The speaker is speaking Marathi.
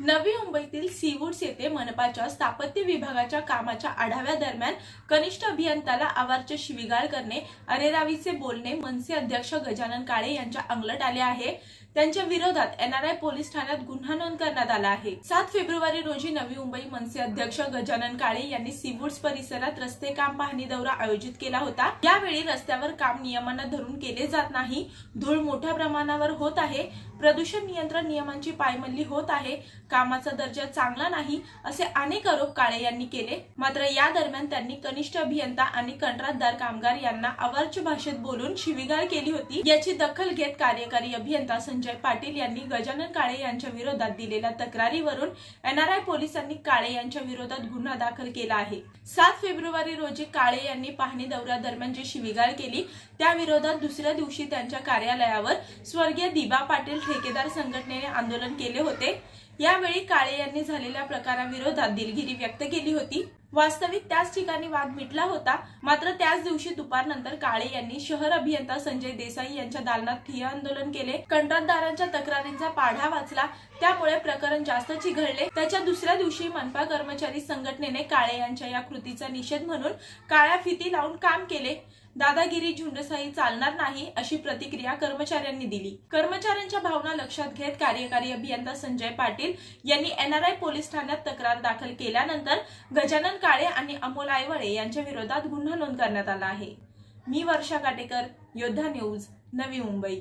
नवी मुंबईतील सीवूड्स येथे मनपाच्या स्थापत्य विभागाच्या कामाच्या आढाव्यादरम्यान कनिष्ठ अभियंताला आवारचे शिवीगाळ करणे अरेरावीचे बोलणे मनसे अध्यक्ष गजानन काळे यांच्या अंगलट आले आहे. त्यांच्या विरोधात एनआरआय पोलीस ठाण्यात गुन्हा नोंद करण्यात आला आहे. सात फेब्रुवारी रोजी नवी मुंबई मनसे अध्यक्ष गजानन काळे यांनी सीवूड्स परिसरात रस्ते काम पाहणी दौरा आयोजित केला होता. यावेळी रस्त्यावर काम नियमांना धरून केले जात नाही. धूळ मोठ्या प्रमाणावर होत आहे. प्रदूषण नियंत्रण नियमांची पायमल्ली होत आहे. कामाचा दर्जा चांगला नाही असे अनेक आरोप काळे यांनी केले. मात्र या दरम्यान त्यांनी कनिष्ठ अभियंता आणि कंत्राटदार कामगार यांना अवाच्य भाषेत बोलून शिवीगाळ केली होती. याची दखल घेत कार्यकारी अभियंता संजय पाटील यांनी गजानन काळे यांच्या विरोधात दिलेल्या तक्रारीवरून एनआरआय पोलिसांनी काळे यांच्या विरोधात गुन्हा दाखल केला आहे. सात फेब्रुवारी रोजी काळे यांनी पाहणी दौऱ्यादरम्यान जी शिवीगाळ केली त्या विरोधात दुसऱ्या दिवशी त्यांच्या कार्यालयावर स्वर्गीय दिबा पाटील ठेकेदार संघटनेने आंदोलन केले होते. यावेळी काळे यांनी झालेल्या प्रकाराविरोधात दिलगिरी व्यक्त केली होती. वास्तविक त्याच ठिकाणी वाद मिटला होता. मात्र त्याच दिवशी दुपारनंतर काळे यांनी शहर अभियंता संजय देसाई यांच्या दालनात ठिय आंदोलन केले. कंत्राटदारांच्या तक्रारींचा पाढा वाचला. त्यामुळे प्रकरण जास्त चिघळले त्याच्या दुसऱ्या दिवशी मनपा कर्मचारी संघटनेने काळे यांच्या या कृतीचा निषेध म्हणून काळ्या फिती लावून काम केले. दादागिरी झुंडसाही चालणार नाही अशी प्रतिक्रिया कर्मचाऱ्यांनी दिली. कर्मचाऱ्यांच्या भावना लक्षात घेत कार्यकारी अभियंता संजय पाटील यांनी एनआरआय पोलीस ठाण्यात तक्रार दाखल केल्यानंतर गजानन काळे आणि अमोल आयवळे यांच्या विरोधात गुन्हा नोंद करण्यात आला आहे. मी वर्षा काटेकर योद्धा न्यूज नवी मुंबई.